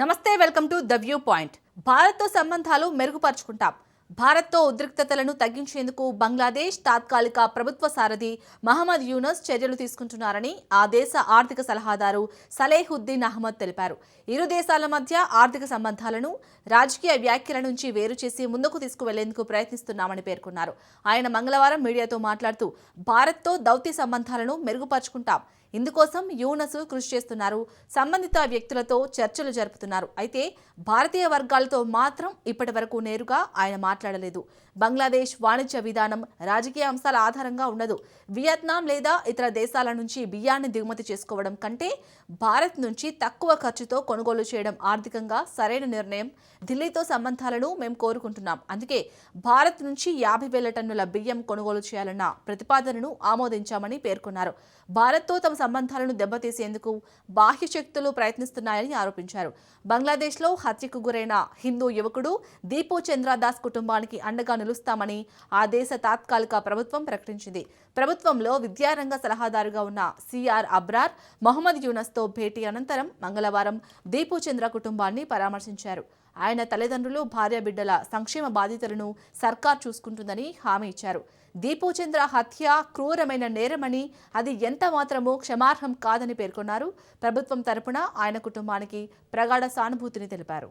నమస్తే welcome to the view point. భారత్తో సంబంధాలు మెరుగుపరుచుకుంటాం. భారత్తో ఉద్రిక్తతలను తగ్గించేందుకు బంగ్లాదేశ్ తాత్కాలిక ప్రభుత్వ సారథి మహమ్మద్ యూనస్ చర్యలు తీసుకుంటున్నారని ఆ దేశ ఆర్థిక సలహాదారు సలేహుద్దీన్ అహ్మద్ తెలిపారు. ఇరు దేశాల మధ్య ఆర్థిక సంబంధాలను రాజకీయ వ్యాఖ్యల నుంచి వేరు చేసి ముందుకు తీసుకువెళ్ళేందుకు ప్రయత్నిస్తున్నామని పేర్కొన్నారు. ఆయన మంగళవారం మీడియాతో మాట్లాడుతూ భారత్తో దౌత్య సంబంధాలను మెరుగుపరుచుకుంటాం. ఇందుకోసం యూనస్ కృషి చేస్తున్నారు. సంబంధిత వ్యక్తులతో చర్చలు జరుపుతున్నారు. అయితే భారతీయ వర్గాలతో మాత్రం ఇప్పటి వరకు నేరుగా ఆయన మాట్లాడలేదు. బంగ్లాదేశ్ వాణిజ్య విధానం రాజకీయ అంశాల ఆధారంగా ఉండదు. వియత్నాం లేదా ఇతర దేశాల నుంచి బియ్యాన్ని దిగుమతి చేసుకోవడం కంటే భారత్ నుంచి తక్కువ ఖర్చుతో కొనుగోలు చేయడం ఆర్థికంగా సరైన నిర్ణయం. ఢిల్లీతో సంబంధాలను మేము కోరుకుంటున్నాం. అందుకే భారత్ నుంచి యాభై వేల టన్నుల బియ్యం కొనుగోలు చేయాలన్న ప్రతిపాదనను ఆమోదించామని పేర్కొన్నారు. భారత్తో తమ సంబంధాలను దెబ్బతీసేందుకు బాహ్య శక్తులు ప్రయత్నిస్తున్నాయని ఆరోపించారు. బంగ్లాదేశ్లో హత్యకు గురైన హిందూ యువకుడు దీపో చంద్రదాస్ కుటుంబానికి అండగా నిలుస్తామని ఆ దేశ తాత్కాలిక ప్రభుత్వం ప్రకటించింది. ప్రభుత్వంలో విద్యారంగ సలహాదారుగా ఉన్న సిఆర్ అబ్రార్ మొహమ్మద్ యూనస్తో భేటీ అనంతరం మంగళవారం దీపుచంద్ర కుటుంబాన్ని పరామర్శించారు. ఆయన తల్లిదండ్రులు భార్య బిడ్డల సంక్షేమ బాధితులను సర్కార్ చూసుకుంటుందని హామీ ఇచ్చారు. దీపుచంద్ర హత్య క్రూరమైన నేరమని అది ఎంత మాత్రమూ క్షమార్హం కాదని పేర్కొన్నారు. ప్రభుత్వం తరపున ఆయన కుటుంబానికి ప్రగాఢ సానుభూతిని తెలిపారు.